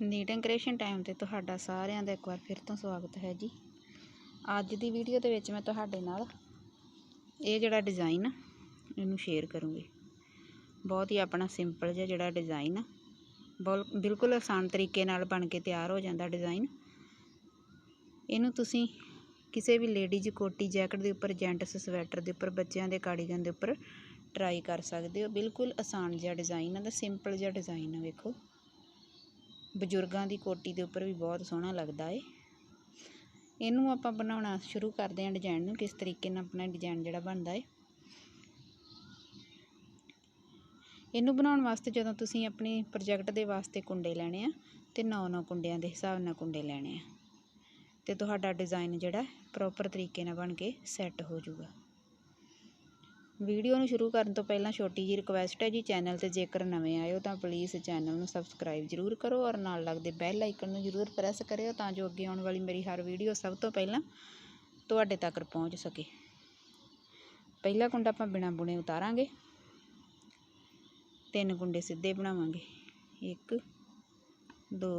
Knitting creation time ਤੇ ਤੁਹਾਡਾ ਸਾਰਿਆਂ ਦਾ ਇੱਕ ਵਾਰ ਫਿਰ ਤੋਂ ਸਵਾਗਤ ਹੈ ਜੀ। ਅੱਜ ਦੀ ਵੀਡੀਓ ਦੇ ਵਿੱਚ ਮੈਂ ਤੁਹਾਡੇ ਨਾਲ ਇਹ ਜਿਹੜਾ ਡਿਜ਼ਾਈਨ ਆ, ਇਹਨੂੰ ਸ਼ੇਅਰ ਕਰੂੰਗੀ। ਬਹੁਤ ਹੀ ਆਪਣਾ ਸਿੰਪਲ ਜਿਹਾ ਜਿਹੜਾ ਡਿਜ਼ਾਈਨ ਆ। ਬਹੁਤ ਬਿਲਕੁਲ ਆਸਾਨ ਤਰੀਕੇ ਨਾਲ ਬਣ ਕੇ ਤਿਆਰ ਹੋ ਜਾਂਦਾ ਡਿਜ਼ਾਈਨ ਇਹਨੂੰ ਤੁਸੀਂ ਕਿਸੇ ਵੀ ਲੇਡੀਜ਼ ਕੋਟੀ ਜੈਕਟ ਦੇ ਉੱਪਰ ਜੈਂਟਸ ਸਵੈਟਰ ਦੇ ਉੱਪਰ, ਬੱਚਿਆਂ ਦੇ ਕਾਰਡੀਗਨ ਦੇ ਉੱਪਰ ਟਰਾਈ ਕਰ ਸਕਦੇ ਹੋ। ਬਿਲਕੁਲ ਆਸਾਨ ਜਿਹਾ ਡਿਜ਼ਾਈਨ ਆ ਦਾ ਸਿੰਪਲ ਜਿਹਾ ਡਿਜ਼ਾਈਨ ਆ, ਵੇਖੋ। ਬਜ਼ੁਰਗਾਂ ਦੀ ਕੋਟੀ ਦੇ ਉੱਪਰ ਵੀ ਬਹੁਤ ਸੋਹਣਾ ਲੱਗਦਾ ਏ। ਇਹਨੂੰ ਆਪਾਂ ਬਣਾਉਣਾ ਸ਼ੁਰੂ ਕਰਦੇ ਹਾਂ ਡਿਜ਼ਾਈਨ ਨੂੰ, ਕਿਸ ਤਰੀਕੇ ਨਾਲ ਆਪਣਾ ਡਿਜ਼ਾਈਨ ਜਿਹੜਾ ਬਣਦਾ ਏ। ਇਹਨੂੰ ਬਣਾਉਣ ਵਾਸਤੇ ਜਦੋਂ ਤੁਸੀਂ ਆਪਣੇ ਪ੍ਰੋਜੈਕਟ ਦੇ ਵਾਸਤੇ ਕੁੰਡੇ ਲੈਣੇ ਆ, ਤੇ 9-9 ਕੁੰਡਿਆਂ ਦੇ ਹਿਸਾਬ ਨਾਲ ਕੁੰਡੇ ਲੈਣੇ ਆ। ਤੇ ਤੁਹਾਡਾ ਡਿਜ਼ਾਈਨ ਜਿਹੜਾ ਪ੍ਰੋਪਰ ਤਰੀਕੇ ਨਾਲ ਬਣ ਕੇ ਸੈੱਟ ਹੋ ਜਾਊਗਾ। ਵੀਡੀਓ ਨੂੰ ਸ਼ੁਰੂ ਕਰਨ ਤੋਂ ਪਹਿਲਾਂ ਛੋਟੀ ਜੀ ਰਿਕੁਐਸਟ ਹੈ ਜੀ ਚੈਨਲ ਤੇ ਜੇਕਰ ਨਵੇਂ ਆਏ ਹੋ ਤਾਂ ਪਲੀਜ਼ ਚੈਨਲ ਨੂੰ ਸਬਸਕ੍ਰਾਈਬ ਜ਼ਰੂਰ ਕਰੋ ਔਰ ਨਾਲ ਲੱਗਦੇ ਬੈਲ ਆਈਕਨ ਨੂੰ ਜ਼ਰੂਰ ਪ੍ਰੈਸ ਕਰਿਓ ਤਾਂ ਜੋ ਅੱਗੇ ਆਉਣ ਵਾਲੀ ਮੇਰੀ ਹਰ ਵੀਡੀਓ ਸਭ ਤੋਂ ਪਹਿਲਾਂ ਤੁਹਾਡੇ ਤੱਕ ਪਹੁੰਚ ਸਕੇ। ਪਹਿਲਾ ਕੁੰਡਾ ਆਪਾਂ ਬਿਨਾ ਬੁਣੇ ਉਤਾਰਾਂਗੇ। ਤਿੰਨ ਕੁੰਡੇ ਸਿੱਧੇ ਬਣਾਵਾਂਗੇ। 1 2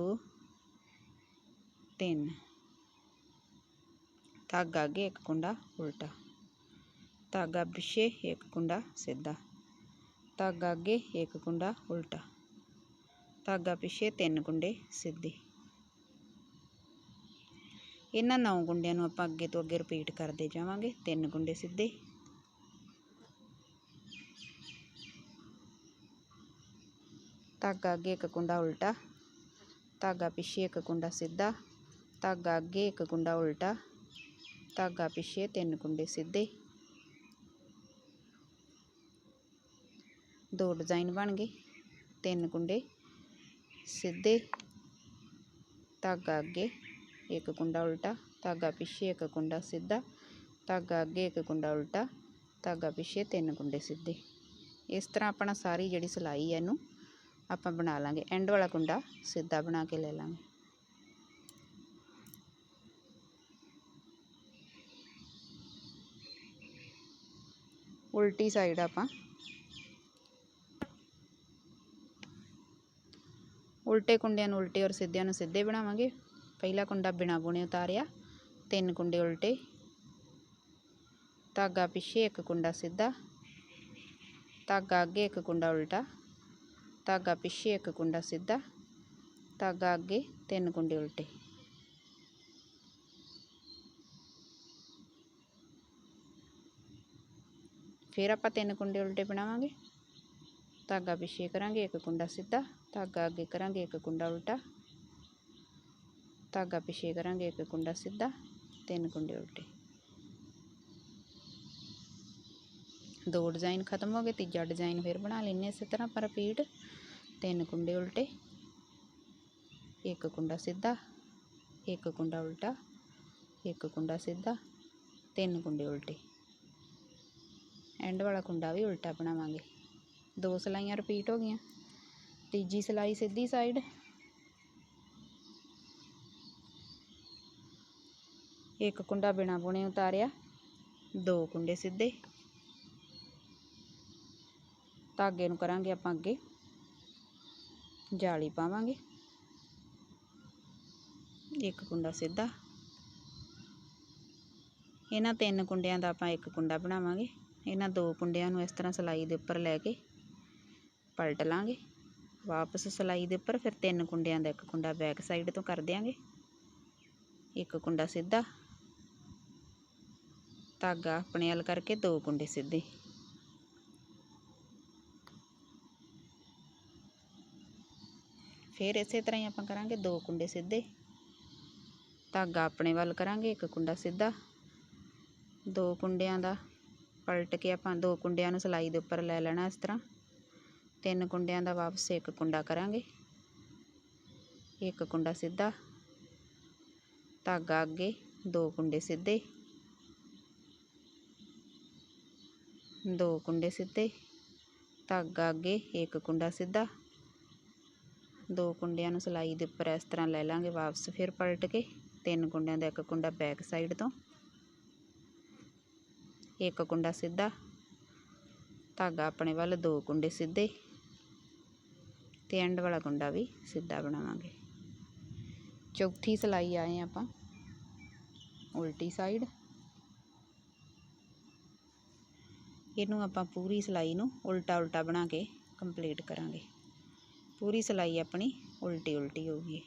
3 ਧਾਗਾ ਅੱਗੇ ਇੱਕ ਕੁੰਡਾ ਉਲਟਾ। ਧਾਗਾ ਪਿੱਛੇ ਇੱਕ ਕੁੰਡਾ ਸਿੱਧਾ ਧਾਗਾ ਅੱਗੇ ਇੱਕ ਕੁੰਡਾ ਉਲਟਾ ਧਾਗਾ ਪਿੱਛੇ ਤਿੰਨ ਕੁੰਡੇ ਸਿੱਧੇ ਇਹਨਾਂ ਨੌ ਕੁੰਡਿਆਂ ਨੂੰ ਆਪਾਂ ਅੱਗੇ ਤੋਂ ਅੱਗੇ ਰਿਪੀਟ ਕਰਦੇ ਜਾਵਾਂਗੇ ਤਿੰਨ ਕੁੰਡੇ ਸਿੱਧੇ ਧਾਗਾ ਅੱਗੇ ਇੱਕ ਕੁੰਡਾ ਉਲਟਾ ਧਾਗਾ ਪਿੱਛੇ ਇੱਕ ਕੁੰਡਾ ਸਿੱਧਾ ਧਾਗਾ ਅੱਗੇ ਇੱਕ ਕੁੰਡਾ ਉਲਟਾ ਧਾਗਾ ਪਿੱਛੇ ਤਿੰਨ ਕੁੰਡੇ ਸਿੱਧੇ ਦੋ ਡਿਜ਼ਾਈਨ ਬਣ ਗਏ। ਤਿੰਨ ਕੁੰਡੇ ਸਿੱਧੇ, ਧਾਗਾ ਅੱਗੇ ਇੱਕ ਕੁੰਡਾ ਉਲਟਾ, ਧਾਗਾ ਪਿੱਛੇ ਇੱਕ ਕੁੰਡਾ ਸਿੱਧਾ, ਧਾਗਾ ਅੱਗੇ ਇੱਕ ਕੁੰਡਾ ਉਲਟਾ, ਧਾਗਾ ਪਿੱਛੇ ਤਿੰਨ ਕੁੰਡੇ ਸਿੱਧੇ। ਇਸ ਤਰ੍ਹਾਂ ਆਪਣਾ ਸਾਰੀ ਜਿਹੜੀ ਸਿਲਾਈ ਹੈ ਇਹਨੂੰ ਆਪਾਂ ਬਣਾ ਲਾਂਗੇ। ਐਂਡ ਵਾਲਾ ਕੁੰਡਾ ਸਿੱਧਾ ਬਣਾ ਕੇ ਲੈ ਲਾਂਗੇ। ਉਲਟੀ ਸਾਈਡ ਆਪਾਂ ਉਲਟੇ ਕੁੰਡਿਆਂ ਨੂੰ ਉਲਟੇ ਔਰ ਸਿੱਧਿਆਂ ਨੂੰ ਸਿੱਧੇ ਬਣਾਵਾਂਗੇ। ਪਹਿਲਾ ਕੁੰਡਾ ਬਿਨਾ ਬੁਣੇ ਉਤਾਰਿਆ, ਤਿੰਨ ਕੁੰਡੇ ਉਲਟੇ। ਧਾਗਾ ਪਿੱਛੇ ਇੱਕ ਕੁੰਡਾ ਸਿੱਧਾ, ਧਾਗਾ ਅੱਗੇ ਇੱਕ ਕੁੰਡਾ ਉਲਟਾ, ਧਾਗਾ ਪਿੱਛੇ ਇੱਕ ਕੁੰਡਾ ਸਿੱਧਾ, ਧਾਗਾ ਅੱਗੇ ਤਿੰਨ ਕੁੰਡੇ ਉਲਟੇ। ਫਿਰ ਆਪਾਂ ਤਿੰਨ ਕੁੰਡੇ ਉਲਟੇ ਬਣਾਵਾਂਗੇ। ਧਾਗਾ ਪਿੱਛੇ ਕਰਾਂਗੇ, ਇੱਕ ਕੁੰਡਾ ਸਿੱਧਾ ਧਾਗਾ ਅੱਗੇ ਕਰਾਂਗੇ ਇੱਕ ਕੁੰਡਾ ਉਲਟਾ। ਧਾਗਾ ਪਿੱਛੇ ਕਰਾਂਗੇ ਇੱਕ ਕੁੰਡਾ ਸਿੱਧਾ, ਤਿੰਨ ਕੁੰਡੇ ਉਲਟੇ। ਦੋ ਡਿਜ਼ਾਈਨ ਖਤਮ ਹੋ ਗਏ, ਤੀਜਾ ਡਿਜ਼ਾਈਨ ਫਿਰ ਬਣਾ ਲੈਣੇ ਇਸੇ ਤਰ੍ਹਾਂ ਪਰ ਰਿਪੀਟ ਤਿੰਨ ਕੁੰਡੇ ਉਲਟੇ, ਇੱਕ ਕੁੰਡਾ ਸਿੱਧਾ, ਇੱਕ ਕੁੰਡਾ ਉਲਟਾ, ਇੱਕ ਕੁੰਡਾ ਸਿੱਧਾ, ਤਿੰਨ ਕੁੰਡੇ ਉਲਟੇ। ਐਂਡ ਵਾਲਾ ਕੁੰਡਾ ਵੀ ਉਲਟਾ ਬਣਾਵਾਂਗੇ। ਦੋ ਸਲਾਈਆਂ ਰਿਪੀਟ ਹੋ ਗਈਆਂ। ਤੀਜੀ ਸਲਾਈ ਸਿੱਧੀ ਸਾਈਡ ਇੱਕ ਕੁੰਡਾ ਬਿਨਾ ਬੁਣੇ ਉਤਾਰਿਆ, ਦੋ ਕੁੰਡੇ ਸਿੱਧੇ। ਧਾਗੇ ਨੂੰ ਕਰਾਂਗੇ ਆਪਾਂ ਅੱਗੇ। ਜਾਲੀ ਪਾਵਾਂਗੇ। ਇੱਕ ਕੁੰਡਾ ਸਿੱਧਾ। ਇਹਨਾਂ ਤਿੰਨ ਕੁੰਡਿਆਂ ਦਾ ਆਪਾਂ ਇੱਕ ਕੁੰਡਾ ਬਣਾਵਾਂਗੇ। ਇਹਨਾਂ ਦੋ ਕੁੰਡਿਆਂ ਨੂੰ ਇਸ ਤਰ੍ਹਾਂ ਸਲਾਈ ਦੇ ਉੱਪਰ ਲੈ ਕੇ ਪਲਟ ਲਾਂਗੇ। ਵਾਪਸ ਸਲਾਈ ਦੇ ਉੱਪਰ, ਫਿਰ ਤਿੰਨ ਕੁੰਡਿਆਂ ਦਾ ਇੱਕ ਕੁੰਡਾ ਬੈਕ ਸਾਈਡ ਤੋਂ ਕਰ ਦਿਆਂਗੇ। ਇੱਕ ਕੁੰਡਾ ਸਿੱਧਾ, ਧਾਗਾ ਆਪਣੇ ਵੱਲ ਕਰਕੇ ਦੋ ਕੁੰਡੇ ਸਿੱਧੇ। ਫਿਰ ਇਸੇ ਤਰ੍ਹਾਂ ਹੀ ਆਪਾਂ ਕਰਾਂਗੇ ਦੋ ਕੁੰਡੇ ਸਿੱਧੇ। ਧਾਗਾ ਆਪਣੇ ਵੱਲ ਕਰਾਂਗੇ, ਇੱਕ ਕੁੰਡਾ ਸਿੱਧਾ। ਦੋ ਕੁੰਡਿਆਂ ਦਾ ਪਲਟ ਕੇ ਆਪਾਂ ਦੋ ਕੁੰਡਿਆਂ ਨੂੰ ਸਲਾਈ ਦੇ ਉੱਪਰ ਲੈ ਲੈਣਾ ਇਸ ਤਰ੍ਹਾਂ। ਤਿੰਨ ਕੁੰਡਿਆਂ ਦਾ ਵਾਪਸ ਇੱਕ ਕੁੰਡਾ ਕਰਾਂਗੇ। ਇੱਕ ਕੁੰਡਾ ਸਿੱਧਾ, ਧਾਗਾ ਅੱਗੇ, ਦੋ ਕੁੰਡੇ ਸਿੱਧੇ। ਦੋ ਕੁੰਡੇ ਸਿੱਧੇ, ਧਾਗਾ ਅੱਗੇ, ਇੱਕ ਕੁੰਡਾ ਸਿੱਧਾ। ਦੋ ਕੁੰਡਿਆਂ ਨੂੰ ਸਲਾਈ ਦੇ ਉੱਪਰ ਇਸ ਤਰ੍ਹਾਂ ਲੈ ਲਾਂਗੇ ਵਾਪਸ ਫਿਰ ਪਲਟ ਕੇ। ਤਿੰਨ ਕੁੰਡਿਆਂ ਦਾ ਇੱਕ ਕੁੰਡਾ ਬੈਕ ਸਾਈਡ ਤੋਂ। ਇੱਕ ਕੁੰਡਾ ਸਿੱਧਾ, ਧਾਗਾ ਆਪਣੇ ਵੱਲ, ਦੋ ਕੁੰਡੇ ਸਿੱਧੇ। ਤੇ ਐਂਡ ਵਾਲਾ ਕੁੰਡਾ ਵੀ ਸਿੱਧਾ ਬਣਾਵਾਂਗੇ। ਚੌਥੀ ਸਲਾਈ ਆਏ ਆਪਾਂ। ਉਲਟੀ ਸਾਈਡ ਇਹਨੂੰ ਆਪਾਂ ਪੂਰੀ ਸਲਾਈ ਨੂੰ ਉਲਟਾ ਉਲਟਾ ਬਣਾ ਕੇ ਕੰਪਲੀਟ ਕਰਾਂਗੇ। ਪੂਰੀ ਸਲਾਈ ਆਪਣੀ ਉਲਟੀ ਉਲਟੀ ਹੋਊਗੀ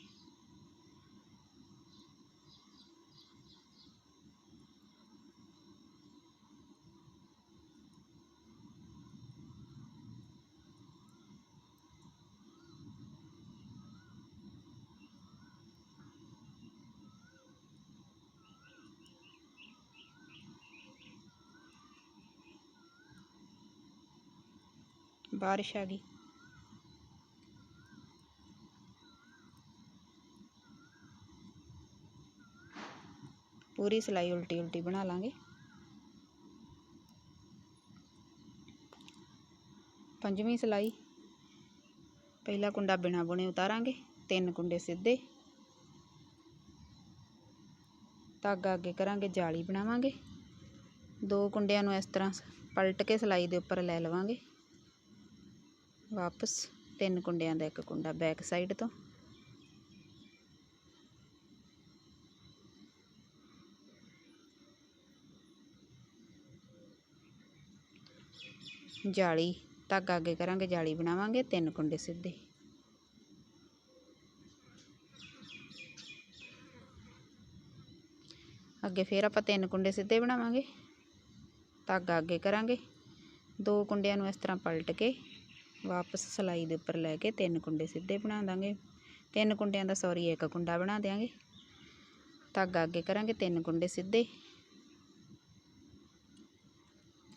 ਬਾਰਿਸ਼ ਆ ਗਈ। ਪੂਰੀ ਸਲਾਈ ਉਲਟੀ ਉਲਟੀ ਬਣਾ ਲਾਂਗੇ। ਪੰਜਵੀਂ ਸਲਾਈ। ਪਹਿਲਾ ਕੁੰਡਾ ਬਿਨਾ ਬੁਣੇ ਉਤਾਰਾਂਗੇ, ਤਿੰਨ ਕੁੰਡੇ ਸਿੱਧੇ। ਧਾਗਾ ਅੱਗੇ ਕਰਾਂਗੇ, ਜਾਲੀ ਬਣਾਵਾਂਗੇ। ਦੋ ਕੁੰਡਿਆਂ ਨੂੰ ਇਸ ਤਰ੍ਹਾਂ ਪਲਟ ਕੇ ਸਲਾਈ ਦੇ ਉੱਪਰ ਲੈ ਲਵਾਂਗੇ। ਵਾਪਸ ਤਿੰਨ ਕੁੰਡਿਆਂ ਦਾ ਇੱਕ ਕੁੰਡਾ ਬੈਕ ਸਾਈਡ ਤੋਂ। ਜਾਲੀ, ਧਾਗਾ ਅੱਗੇ ਕਰਾਂਗੇ, ਜਾਲੀ ਬਣਾਵਾਂਗੇ, ਤਿੰਨ ਕੁੰਡੇ ਸਿੱਧੇ। ਅੱਗੇ ਫੇਰ ਆਪਾਂ ਤਿੰਨ ਕੁੰਡੇ ਸਿੱਧੇ ਬਣਾਵਾਂਗੇ, ਧਾਗਾ ਅੱਗੇ ਕਰਾਂਗੇ। ਦੋ ਕੁੰਡਿਆਂ ਨੂੰ ਇਸ ਤਰ੍ਹਾਂ ਪਲਟ ਕੇ ਵਾਪਸ ਸਲਾਈ ਦੇ ਉੱਪਰ ਲੈ ਕੇ ਤਿੰਨ ਕੁੰਡੇ ਸਿੱਧੇ ਬਣਾ ਦਾਂਗੇ। ਤਿੰਨ ਕੁੰਡਿਆਂ ਦਾ ਸੌਰੀ ਇੱਕ ਕੁੰਡਾ ਬਣਾ ਦਿਆਂਗੇ। ਧਾਗਾ ਅੱਗੇ ਕਰਾਂਗੇ ਤਿੰਨ ਕੁੰਡੇ ਸਿੱਧੇ।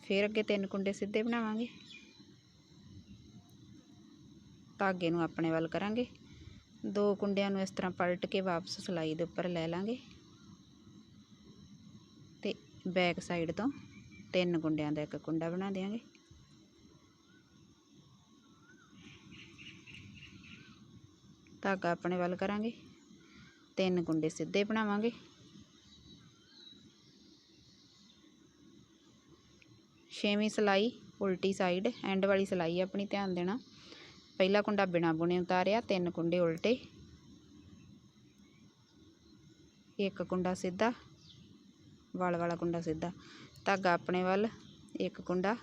ਫਿਰ ਅੱਗੇ ਤਿੰਨ ਕੁੰਡੇ ਸਿੱਧੇ ਬਣਾਵਾਂਗੇ। ਧਾਗੇ ਨੂੰ ਆਪਣੇ ਵੱਲ ਕਰਾਂਗੇ। ਦੋ ਕੁੰਡਿਆਂ ਨੂੰ ਇਸ ਤਰ੍ਹਾਂ ਪਲਟ ਕੇ ਵਾਪਸ ਸਲਾਈ ਦੇ ਉੱਪਰ ਲੈ ਲਾਂਗੇ। ਤੇ ਬੈਕ ਸਾਈਡ ਤੋਂ ਤਿੰਨ ਕੁੰਡਿਆਂ ਦਾ ਇੱਕ ਕੁੰਡਾ ਬਣਾ ਦਿਆਂਗੇ। ਧਾਗਾ ਆਪਣੇ ਵੱਲ ਕਰਾਂਗੇ। ਤਿੰਨ ਕੁੰਡੇ ਸਿੱਧੇ ਬਣਾਵਾਂਗੇ। ਛੇਵੀਂ ਸਲਾਈ, ਉਲਟੀ ਸਾਈਡ ਐਂਡ ਵਾਲੀ ਸਲਾਈ ਆਪਣੀ, ਧਿਆਨ ਦੇਣਾ। ਪਹਿਲਾ ਕੁੰਡਾ ਬਿਨਾ ਬੁਣੇ ਉਤਾਰਿਆ, ਤਿੰਨ ਕੁੰਡੇ ਉਲਟੇ। ਇੱਕ ਕੁੰਡਾ ਸਿੱਧਾ, ਵਲ ਵਾਲਾ ਕੁੰਡਾ ਸਿੱਧਾ। ਧਾਗਾ ਆਪਣੇ ਵੱਲ, ਇੱਕ ਕੁੰਡਾ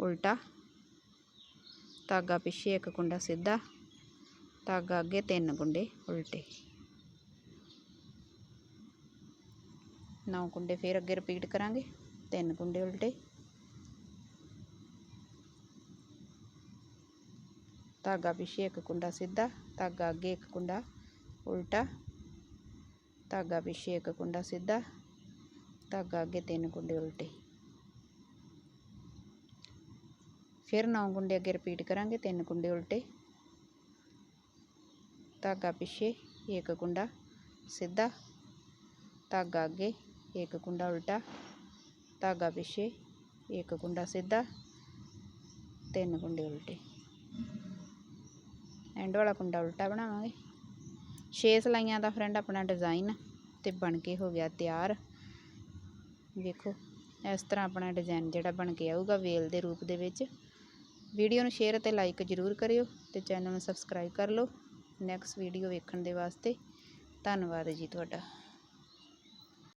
ਉਲਟਾ। ਧਾਗਾ ਪਿੱਛੇ ਇੱਕ ਕੁੰਡਾ ਸਿੱਧਾ। ਧਾਗਾ ਅੱਗੇ ਤਿੰਨ ਕੁੰਡੇ ਉਲਟੇ। ਨੌ ਕੁੰਡੇ ਫੇਰ ਅੱਗੇ ਰਿਪੀਟ ਕਰਾਂਗੇ। ਤਿੰਨ ਕੁੰਡੇ ਉਲਟੇ। ਧਾਗਾ ਪਿੱਛੇ ਇੱਕ ਕੁੰਡਾ ਸਿੱਧਾ, ਧਾਗਾ ਅੱਗੇ ਇੱਕ ਕੁੰਡਾ ਉਲਟਾ। ਧਾਗਾ ਪਿੱਛੇ ਇੱਕ ਕੁੰਡਾ ਸਿੱਧਾ, ਧਾਗਾ ਅੱਗੇ ਤਿੰਨ ਕੁੰਡੇ ਉਲਟੇ। ਫਿਰ ਨੌ ਕੁੰਡੇ ਅੱਗੇ ਰਿਪੀਟ ਕਰਾਂਗੇ, ਤਿੰਨ ਕੁੰਡੇ ਉਲਟੇ। ਧਾਗਾ ਪਿੱਛੇ ਇੱਕ ਕੁੰਡਾ ਸਿੱਧਾ ਧਾਗਾ ਅੱਗੇ ਇੱਕ ਕੁੰਡਾ ਉਲਟਾ ਧਾਗਾ ਪਿੱਛੇ ਇੱਕ ਕੁੰਡਾ ਸਿੱਧਾ ਤਿੰਨ ਕੁੰਡੇ ਉਲਟੇ ਐਂਡ ਵਾਲਾ ਕੁੰਡਾ ਉਲਟਾ ਬਣਾਵਾਂਗੇ 6 ਸਲਾਈਆਂ ਦਾ ਫਰੈਂਡ ਆਪਣਾ ਡਿਜ਼ਾਈਨ ਤੇ ਬਣ ਕੇ ਹੋ ਗਿਆ ਤਿਆਰ ਵੇਖੋ ਇਸ ਤਰ੍ਹਾਂ ਆਪਣਾ ਡਿਜ਼ਾਈਨ ਜਿਹੜਾ ਬਣ ਕੇ ਆਊਗਾ ਵੇਲ ਦੇ ਰੂਪ ਦੇ ਵਿੱਚ ਵੀਡੀਓ ਨੂੰ ਸ਼ੇਅਰ ਅਤੇ ਲਾਈਕ ਜ਼ਰੂਰ ਕਰਿਓ ਤੇ ਚੈਨਲ ਨੂੰ ਸਬਸਕ੍ਰਾਈਬ ਕਰ ਲਓ ਨੈਕਸਟ ਵੀਡੀਓ ਵੇਖਣ ਦੇ ਵਾਸਤੇ। ਧੰਨਵਾਦ ਜੀ ਤੁਹਾਡਾ।